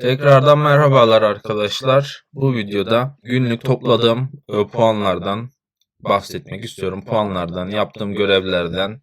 Tekrardan merhabalar arkadaşlar. Bu videoda günlük topladığım puanlardan bahsetmek istiyorum. Puanlardan, yaptığım görevlerden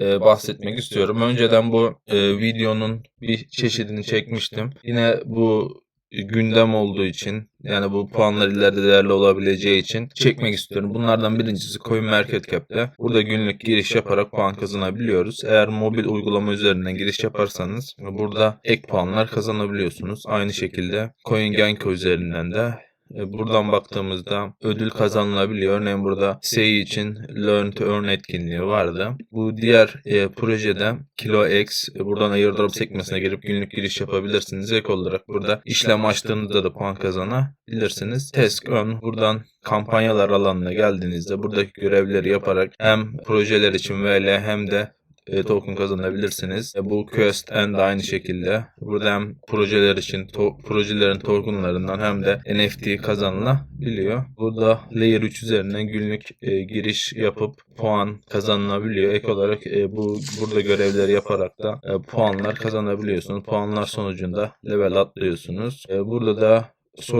e, bahsetmek istiyorum. Önceden bu e, videonun bir çeşidini çekmiştim. Yine bu gündem olduğu için yani bu puanlar ileride değerli olabileceği için çekmek istiyorum. Bunlardan birincisi Coin Market Cap'te. Burada günlük giriş yaparak puan kazanabiliyoruz. Eğer mobil uygulama üzerinden giriş yaparsanız burada ek puanlar kazanabiliyorsunuz. Aynı şekilde CoinGecko üzerinden de e, Buradan baktığımızda ödül kazanılabiliyor. Örneğin burada SEI için Learn to Earn etkinliği vardı. Bu diğer e, projede KiloX e, buradan airdrop sekmesine girip günlük giriş yapabilirsiniz. Ek olarak burada işlem açtığınızda da puan kazanabilirsiniz. Task Earn buradan kampanyalar alanına geldiğinizde buradaki görevleri yaparak hem projeler için VL hem de e, token kazanabilirsiniz. E, bu Quest and de aynı şekilde. Burada hem projeler için to- projelerin tokenlarından hem de NFT kazanılabiliyor. Burada Layer 3 üzerinden günlük e, giriş yapıp puan kazanılabiliyor. Ek olarak e, bu burada görevleri yaparak da e, puanlar kazanabiliyorsunuz. Puanlar sonucunda level atlıyorsunuz. E, burada da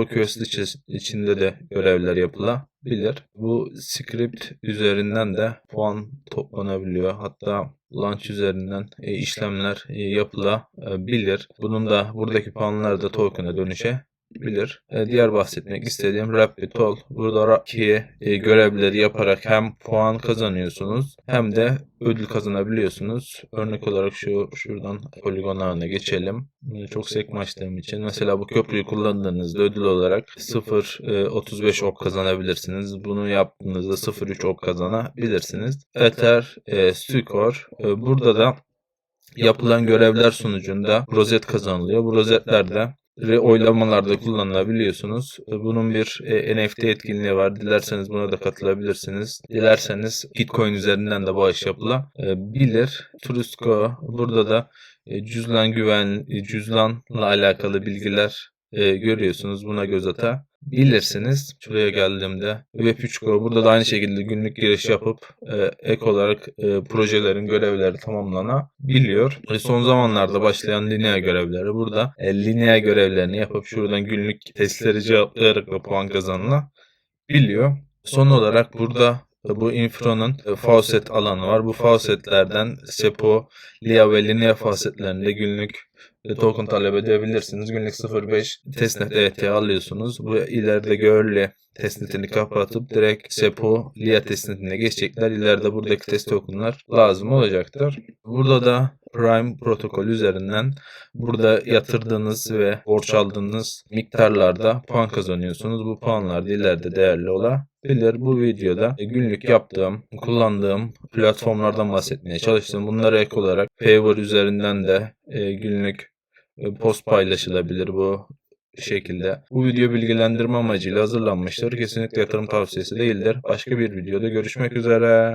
Quest içi- içinde de görevler yapılabilir. Bu script üzerinden de puan toplanabiliyor. Hatta launch üzerinden e, işlemler e, yapılabilir. Bunun da buradaki puanlar da token'a dönüşebilir. E, diğer bahsetmek istediğim Rapid Toll. Buradaki e, görevleri yaparak hem puan kazanıyorsunuz hem de ödül kazanabiliyorsunuz. Örnek olarak şu şuradan poligon ağına geçelim. Bunu Çok sekme açtığım için. Mesela bu köprüyü kullandığınızda ödül olarak 0.35 ok kazanabilirsiniz. Bunu yaptığınızda 0.3 ok kazanabilirsiniz. Ether, e, Skor. E, burada da yapılan görevler sonucunda rozet kazanılıyor. Bu rozetlerde re- oylamalarda kullanılabiliyorsunuz. E, Bunun bir e, NFT etkinliği var. Dilerseniz buna da katılabilirsiniz. Dilerseniz Gitcoin üzerinden de bağış yapılabilir. Trustco burada da e, cüzdan güven, e, cüzdanla alakalı bilgiler e, görüyorsunuz. Buna göz atabilirsiniz. Şuraya geldiğimde Web3Go burada da aynı şekilde günlük giriş yapıp e, ek olarak e, projelerin görevleri tamamlanabiliyor. E, son zamanlarda başlayan linea görevleri burada e, linea görevlerini yapıp şuradan günlük testleri cevaplayarak da puan kazanılabiliyor. Son olarak burada e, bu Infro'nun e, faucet alanı var. Bu faucetlerden Sepo, Lia ve Linea faucetlerinde günlük token talep edebilirsiniz. Günlük 0.5 testnet ET alıyorsunuz. Bu ileride Görli testnetini kapatıp direkt Sepo, Lia testnetine geçecekler. İleride buradaki test tokenlar lazım olacaktır. Burada da Prime protokol üzerinden burada yatırdığınız ve borç aldığınız miktarlarda puan kazanıyorsunuz. Bu puanlar da ileride değerli olabilir. Bu videoda günlük yaptığım, kullandığım platformlardan bahsetmeye çalıştım. Bunlara ek olarak Favor üzerinden de e, günlük e, post paylaşılabilir bu şekilde. Bu video bilgilendirme amacıyla hazırlanmıştır. Kesinlikle yatırım tavsiyesi değildir. Başka bir videoda görüşmek üzere.